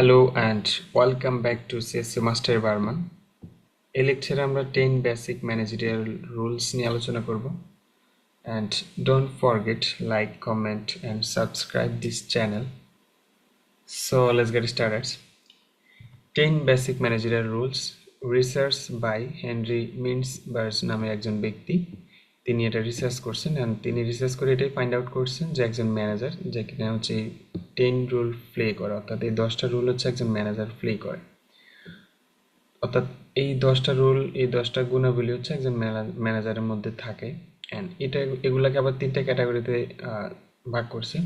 Hello and welcome back to CSC master Barma এই লেকচারে আমরা টেন বেসিক ম্যানেজারিয়াল রুলস নিয়ে আলোচনা করব। Don't forget like comment and subscribe this channel so let's get started ten basic managerial rules research by Henry Mintzberg নামে একজন ব্যক্তি। তিনি এটা রিসার্চ করছেন অ্যান্ড তিনি রিসার্চ করে এটাই ফাইন্ড আউট করছেন যে একজন ম্যানেজার যে কিনা হচ্ছে টেন রুল প্লে করে, অর্থাৎ এই দশটা রুল হচ্ছে একজন ম্যানেজার প্লে করে। অর্থাৎ এই দশটা রুল এই দশটা গুণাবলী হচ্ছে একজন ম্যানেজারের মধ্যে থাকে। অ্যান্ড এটা এগুলাকে আবার তিনটা ক্যাটাগরিতে ভাগ করছে।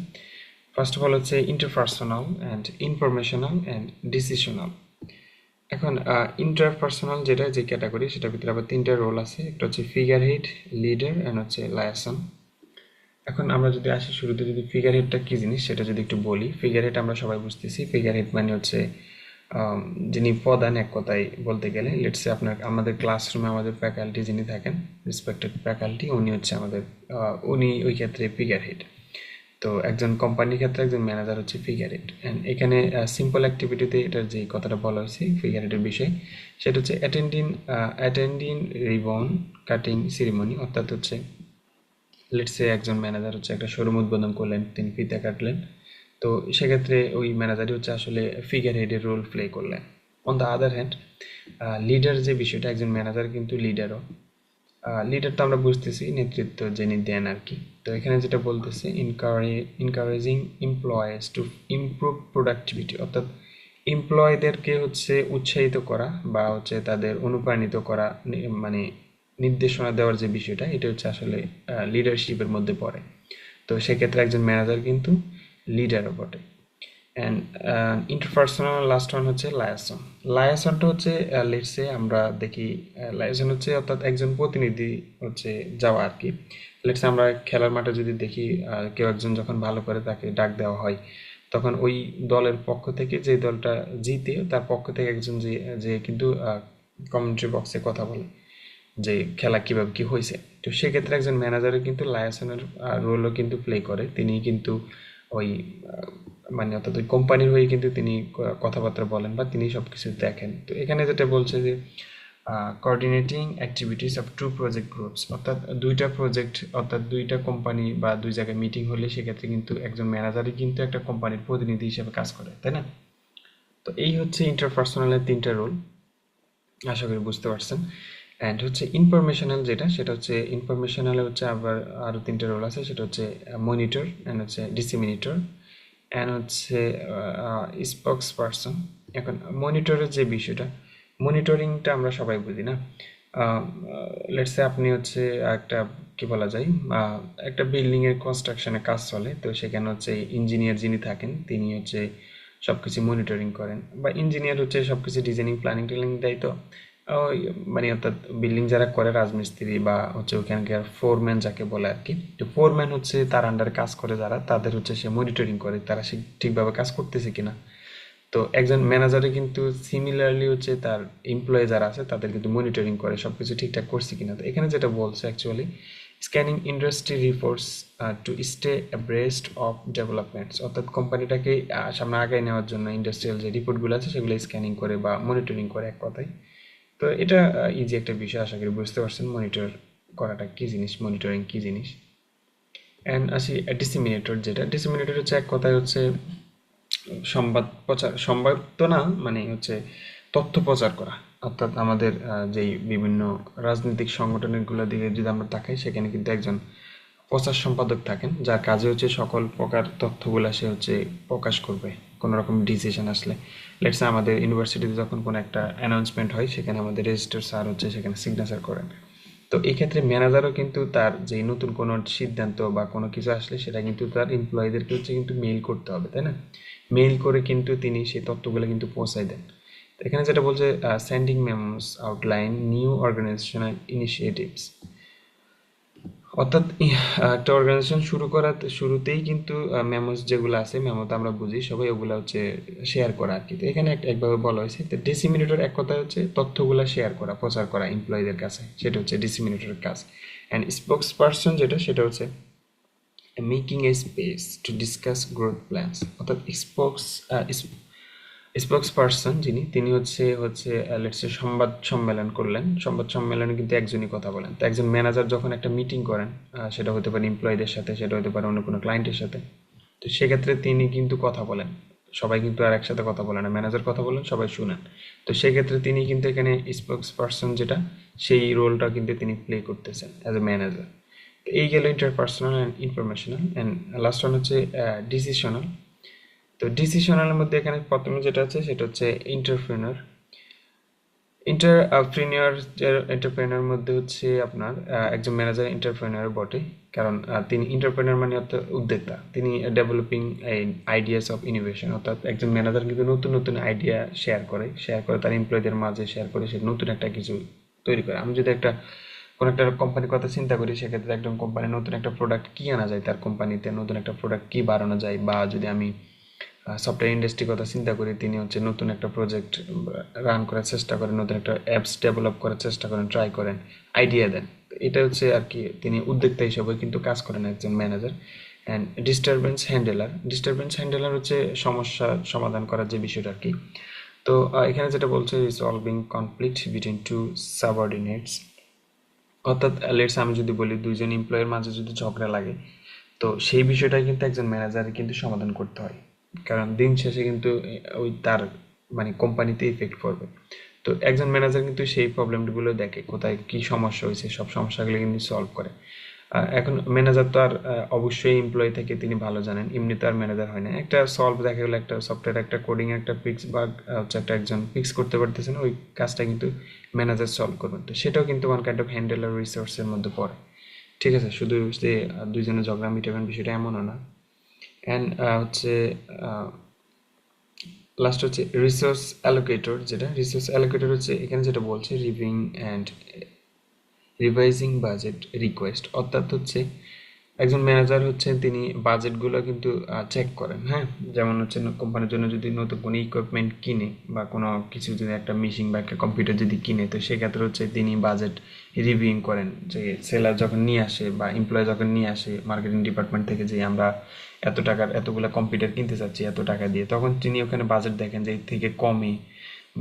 ফার্স্ট অফ অল হচ্ছে interpersonal and informational and decisional এখন ইন্টারপার্সোনাল যেটা যে ক্যাটাগরি সেটার ভিতরে আবার তিনটা রোল আছে। একটা হচ্ছে ফিগার হেড লিডার অ্যান্ড হচ্ছে লায়াসন এখন আমরা যদি আসি শুরুতে, যদি ফিগার হেডটা কী জিনিস, সেটা যদি একটু বলি। ফিগার হেড আমরা সবাই বুঝতেছি। ফিগার হেড মানে হচ্ছে যিনি প্রধান এক কথায় বলতে গেলে লেটসে আপনার, আমাদের ক্লাসরুমে আমাদের ফ্যাকাল্টি যিনি থাকেন রেসপেক্টেড ফ্যাকাল্টি উনি হচ্ছে আমাদের উনি ওই ক্ষেত্রে ফিগার হেড তো একজন কোম্পানির ক্ষেত্রে একজন ম্যানেজার হচ্ছে ফিগার হেড অ্যান্ড এখানে সিম্পল অ্যাক্টিভিটিতে এটার যে কথাটা বলা হয়েছে ফিগার হেডের বিষয়, সেটা হচ্ছে attending attending ribbon cutting ceremony অর্থাৎ হচ্ছে লেটসে একজন ম্যানেজার হচ্ছে একটা শোরুম উদ্বোধন করলেন, তিনি ফিতে কাটলেন। তো সেক্ষেত্রে ওই ম্যানেজারই হচ্ছে আসলে ফিগার হেডের রোল প্লে করলেন। On the other hand leader যে বিষয়টা, একজন ম্যানেজার কিন্তু লিডারও লিডার তো আমরা বুঝতেছি, নেতৃত্ব যিনি দেন আর কি। তো এখানে যেটা বলতেছে encourage encouraging employees to improve productivity অর্থাৎ এমপ্লয়ীদেরকে হচ্ছে উৎসাহিত করা বা হচ্ছে তাদের অনুপ্রাণিত করা মানে নির্দেশনা দেওয়ার যে বিষয়টা, এটা হচ্ছে আসলে লিডারশিপের মধ্যে পড়ে। তো সেক্ষেত্রে একজন ম্যানেজার কিন্তু লিডারও বটে। অ্যান্ড ইন্টারপার্সোনাল লাস্ট ওয়ান হচ্ছে লায়াসন লায়াসনটা হচ্ছে লেটসে আমরা দেখি লায়াসন হচ্ছে অর্থাৎ একজন প্রতিনিধি হচ্ছে যাওয়া আর কি। লেটসে আমরা খেলার মাঠে যদি দেখি কেউ একজন যখন ভালো করে তাকে ডাক দেওয়া হয়, তখন ওই দলের পক্ষ থেকে যে দলটা জিতে, তার পক্ষ থেকে একজন যে যে কিন্তু কমেন্ট্রি বক্সে কথা বলে যে খেলা কীভাবে কি হয়েছে। তো সেক্ষেত্রে একজন ম্যানেজারের কিন্তু লায়াসনের রোলও কিন্তু প্লে করে। তিনি কিন্তু ওই মানে অর্থাৎ ওই কোম্পানির হয়ে কিন্তু তিনি কথাবার্তা বলেন বা তিনি সব কিছু দেখেন। তো এখানে যেটা বলছে যে coordinating activities of two project groups অর্থাৎ দুইটা প্রজেক্ট অর্থাৎ দুইটা কোম্পানি বা দুই জায়গায় মিটিং হলে সেক্ষেত্রে কিন্তু একজন ম্যানেজারই কিন্তু একটা কোম্পানির প্রতিনিধি হিসেবে কাজ করে, তাই না? তো এই হচ্ছে ইন্টারপার্সোনালের তিনটা রোল আশা করি বুঝতে পারছেন। অ্যান্ড হচ্ছে ইনফরমেশনাল যেটা, সেটা হচ্ছে ইনফরমেশনালে হচ্ছে আবার আরও তিনটে রোল আছে, সেটা হচ্ছে মনিটর অ্যান্ড হচ্ছে ডিসিমিনিটর অ্যান্ড হচ্ছে স্পোক্স পারসন এখন মনিটরের যে বিষয়টা মনিটরিংটা আমরা সবাই বুঝি না? লেটসে আপনি হচ্ছে একটা, কি বলা যায় একটা বিল্ডিংয়ের কনস্ট্রাকশনে কাজ চলে, তো সেখানে হচ্ছে ইঞ্জিনিয়ার যিনি থাকেন, তিনি হচ্ছে সব কিছু মনিটরিং করেন। বা ইঞ্জিনিয়ার হচ্ছে সব কিছু ডিজাইনিং প্ল্যানিং টেলিং দেয় তো। ওই মানে অর্থাৎ বিল্ডিং যারা করে রাজমিস্ত্রি বা হচ্ছে ওখানকার ফোরম্যান যাকে বলে আর কি, তো ফোরম্যান হচ্ছে তার আন্ডারে কাজ করে যারা, তাদের হচ্ছে সে মনিটরিং করে তারা সে ঠিকভাবে কাজ করতেছে কিনা। তো একজন ম্যানেজারে কিন্তু সিমিলারলি হচ্ছে তার এমপ্লয়ি যারা আছে, তাদের কিন্তু মনিটরিং করে সব কিছু ঠিকঠাক করছে কিনা। তো এখানে যেটা বলছে actually scanning industry reports to stay abreast of developments অর্থাৎ কোম্পানিটাকে সামনে আগায় নেওয়ার জন্য ইন্ডাস্ট্রিয়াল যে রিপোর্টগুলো আছে, সেগুলো স্ক্যানিং করে বা মনিটরিং করে এক কথায়। তো এটা ইজি একটা বিষয়, আশা করি বুঝতে পারছেন মনিটর করাটা কী জিনিস মনিটরিং কী জিনিস। অ্যান্ড আসি ডিসিমিনেটর যেটা ডিসিমিনেটর হচ্ছে এক কথায় হচ্ছে সংবাদ প্রচার, সংবাদ তো না মানে হচ্ছে তথ্য প্রচার করা। অর্থাৎ আমাদের যেই বিভিন্ন রাজনৈতিক সংগঠনগুলো দিকে যদি আমরা তাকাই, সেখানে কিন্তু একজন প্রচার সম্পাদক থাকেন, যার কাজে হচ্ছে সকল প্রকার তথ্যগুলো সে হচ্ছে প্রকাশ করবে, কোনো রকম ডিসিশন আসলে। লেটস আমাদের ইউনিভার্সিটিতে যখন কোনো একটা অ্যানাউন্সমেন্ট হয়, সেখানে আমাদের রেজিস্টার স্যার হচ্ছে, সেখানে সিগনেচার করেন। তো এই ক্ষেত্রে ম্যানেজারও কিন্তু তার যে নতুন কোনো সিদ্ধান্ত বা কোনো কিছু আসলে, সেটা কিন্তু তার এমপ্লয়ীদেরকে হচ্ছে কিন্তু মেইল করতে হবে, তাই না? মেইল করে কিন্তু তিনি সেই তথ্যগুলো কিন্তু পৌঁছায় দেন। এখানে যেটা বলছে sending memos outline new organizational initiatives অর্থাৎ একটা অর্গানাইজেশন শুরু করার শুরুতেই কিন্তু মেমোস যেগুলো আছে মেমো তো আমরা বুঝি, সবাই ওগুলো হচ্ছে শেয়ার করা আর কি তো এখানে একভাবে বলা হয়েছে, তো ডিসিমিনেটর এক কথা হচ্ছে তথ্যগুলো শেয়ার করা, প্রচার করা এমপ্লয়ীদের কাছে, সেটা হচ্ছে ডিসিমিনেটরের কাজ। অ্যান্ড স্পোক্স পার্সন যেটা, সেটা হচ্ছে making a space to discuss growth plans অর্থাৎ স্পোক্স স্পোক্স পার্সন যিনি, তিনি হচ্ছে হচ্ছে লেটসে সংবাদ সম্মেলন করলেন। সংবাদ সম্মেলনে কিন্তু একজনই কথা বলেন। তো একজন ম্যানেজার যখন একটা মিটিং করেন সেটা হতে পারে এমপ্লয়ীদের সাথে, সেটা হতে পারে অন্য কোনো ক্লায়েন্টের সাথে। তো সেক্ষেত্রে তিনি কিন্তু কথা বলেন। সবাই কিন্তু আর একসাথে কথা বলে না। ম্যানেজার কথা বলেন, সবাই শুনেন। তো সেক্ষেত্রে তিনি কিন্তু এখানে স্পোক্স পার্সন যেটা, সেই রোলটা কিন্তু তিনি প্লে করতেছেন অ্যাজ এ ম্যানেজার এই গেল interpersonal and informational and last one হচ্ছে ডিসিশনাল তো ডিসিশনালের মধ্যে এখানে প্রথমে যেটা আছে, সেটা হচ্ছে ইন্টারপ্রেনার ইন্টারপ্রিনিয়র এন্টারপ্রেনার মধ্যে হচ্ছে আপনার একজন ম্যানেজার এন্টারপ্রেনার বটে। কারণ তিনি এন্টারপ্রেনার মানে অর্থাৎ উদ্যোক্তা। তিনি ডেভেলপিং আইডিয়াস অফ ইনোভেশন অর্থাৎ একজন ম্যানেজার কিন্তু নতুন নতুন আইডিয়া শেয়ার করে। শেয়ার করে তার এমপ্লয়ীদের মাঝে শেয়ার করে, সে নতুন একটা কিছু তৈরি করে। আমি যদি একটা, কোনো একটা কোম্পানির কথা চিন্তা করি, সেক্ষেত্রে একজন কোম্পানি নতুন একটা প্রোডাক্ট কী আনা যায়, তার কোম্পানিতে নতুন একটা প্রোডাক্ট কী বাড়ানো যায়, বা যদি আমি সফটওয়্যার ইন্ডাস্ট্রির কথা চিন্তা করি তিনি হচ্ছে নতুন একটা প্রজেক্ট রান করার চেষ্টা করেন, নতুন একটা অ্যাপস ডেভেলপ করার চেষ্টা করেন ট্রাই করেন আইডিয়া দেন। এটা হচ্ছে আর কি, তিনি উদ্যোক্তা হিসেবে কিন্তু কাজ করেন একজন manager and disturbance handler disturbance handler হচ্ছে সমস্যা সমাধান করার যে বিষয়টা আর কি। তো এখানে যেটা বলছে resolving conflict between two subordinates অর্থাৎ লেটস আমি যদি বলি দুইজন এমপ্লয়ের মাঝে যদি ঝগড়া লাগে, তো সেই বিষয়টাই কিন্তু একজন ম্যানেজার কিন্তু সমাধান করতে হয়। কারণ দিন শেষে কিন্তু ওই তার মানে কোম্পানিতে ইফেক্ট পড়বে। তো একজন ম্যানেজার কিন্তু সেই প্রবলেমগুলো দেখে, কোথায় কি সমস্যা হয়েছে, সব সমস্যাগুলো কিন্তু সলভ করে। এখন ম্যানেজার তো আর অবশ্যই এমপ্লয়ি থেকে তিনি ভালো জানেন, এমনি তো আর ম্যানেজার হয় না। একটা সলভ দেখা গেলো, একটা সফটওয়্যার একটা কোডিং একটা ফিক্স বা হচ্ছে একটা একজন ফিক্স করতে পারতেছেন ওই কাজটা কিন্তু ম্যানেজার সলভ করবেন। তো সেটাও কিন্তু ওয়ান কাইন্ড অফ হ্যান্ডেলার রিসোর্সের মধ্যে পড়ে। ঠিক আছে? শুধু যে দুইজনে ঝগড়া মিটাবেন বিষয়টা এমনও না। অ্যান্ড হচ্ছে লাস্ট হচ্ছে রিসোর্স অ্যালোকেটর যেটা। রিসোর্স অ্যালোকেটর হচ্ছে, এখানে যেটা বলছে reviewing and revising budget request অর্থাৎ হচ্ছে, একজন ম্যানেজার হচ্ছেন তিনি বাজেটগুলো কিন্তু চেক করেন হ্যাঁ? যেমন হচ্ছে কোম্পানির জন্য যদি নতুন কোনো ইকুইপমেন্ট কিনে বা কোনো কিছু যদি একটা মেশিন বা একটা কম্পিউটার যদি কিনে, তো সেক্ষেত্রে হচ্ছে তিনি বাজেট রিভিউইং করেন। যে সেলার যখন নিয়ে আসে বা এমপ্লয় যখন নিয়ে আসে মার্কেটিং ডিপার্টমেন্ট থেকে যে আমরা এত টাকার, এতগুলো কম্পিউটার কিনতে চাচ্ছি, এত টাকা দিয়ে। তখন তিনি ওখানে বাজেট দেখেন যে এর থেকে কমে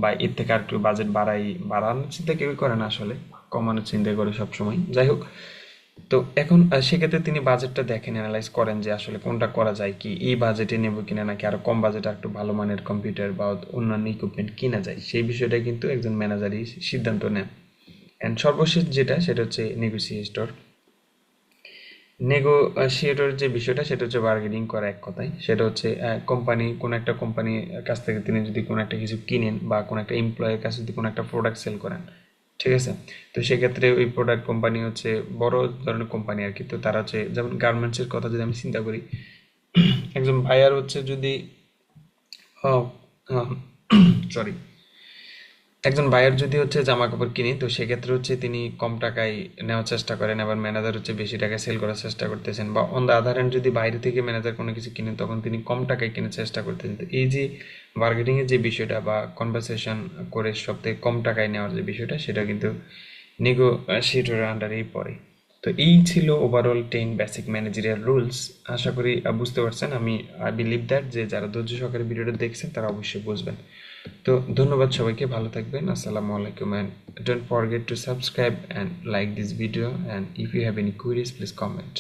বা এর থেকে আর একটু বাজেট বাড়াই বাড়ানোর চিন্তা কেউই করে না আসলে। কমানোর চিন্তা করে সবসময়। যাই হোক, তো এখন সেক্ষেত্রে তিনি বাজেটটা দেখেন অ্যানালাইজ করেন যে আসলে কোনটা করা যায়, কি এই বাজেটে নেব কিনা, নাকি আরও কম বাজেটে একটু ভালো মানের কম্পিউটার বা অন্যান্য ইকুইপমেন্ট কিনা যায়। সেই বিষয়টা কিন্তু একজন ম্যানেজারই সিদ্ধান্ত নেন। অ্যান্ড সর্বশেষ যেটা, সেটা হচ্ছে নেগোসিয়েটর নেগোশিয়েটর যে বিষয়টা, সেটা হচ্ছে বার্গেনিং করা এক কথায়। সেটা হচ্ছে কোম্পানি কোনো একটা কোম্পানির কাছ থেকে তিনি যদি কোনো একটা কিছু কিনেন বা কোনো একটা এমপ্লয়ের কাছে যদি কোনো একটা প্রোডাক্ট সেল করেন, ঠিক আছে? তো সেক্ষেত্রে ওই প্রোডাক্ট কোম্পানি হচ্ছে বড় ধরনের কোম্পানি আর কি। তো তারা হচ্ছে, যেমন গার্মেন্টসের কথা যদি আমি চিন্তা করি, একজন বায়ার হচ্ছে যদি সরি একজন বায়ার যদি হচ্ছে জামা কাপড় কিনে, তো সেক্ষেত্রে হচ্ছে তিনি কম টাকায় নেওয়ার চেষ্টা করেন আবার ম্যানেজার হচ্ছে বেশি টাকায় সেল করার চেষ্টা করতেছেন। বা অন দ্য আদার হ্যান্ড যদি বাইরে থেকে ম্যানেজার কোনো কিছু কিনেন, তখন তিনি কম টাকায় কেনার চেষ্টা করতেছেন। তো এই যে মার্কেটিং এর যে বিষয়টা বা কনভারসেশন করে সব থেকে কম টাকায় নেওয়ার যে বিষয়টা, সেটা কিন্তু নেগোশিয়েটরের আন্ডারেই পড়ে। তো এই ছিল overall ten basic managerial roles আশা করি বুঝতে পারছেন। আমি আই বিলিভ দ্যাট যে যারা ধৈর্য সহকারে ভিডিওটা দেখছেন, তারা অবশ্যই বুঝবেন। তো ধন্যবাদ সবাইকে, ভালো থাকবেন, আসসালামু আলাইকুম and don't forget to subscribe and like this video and if you have any queries please comment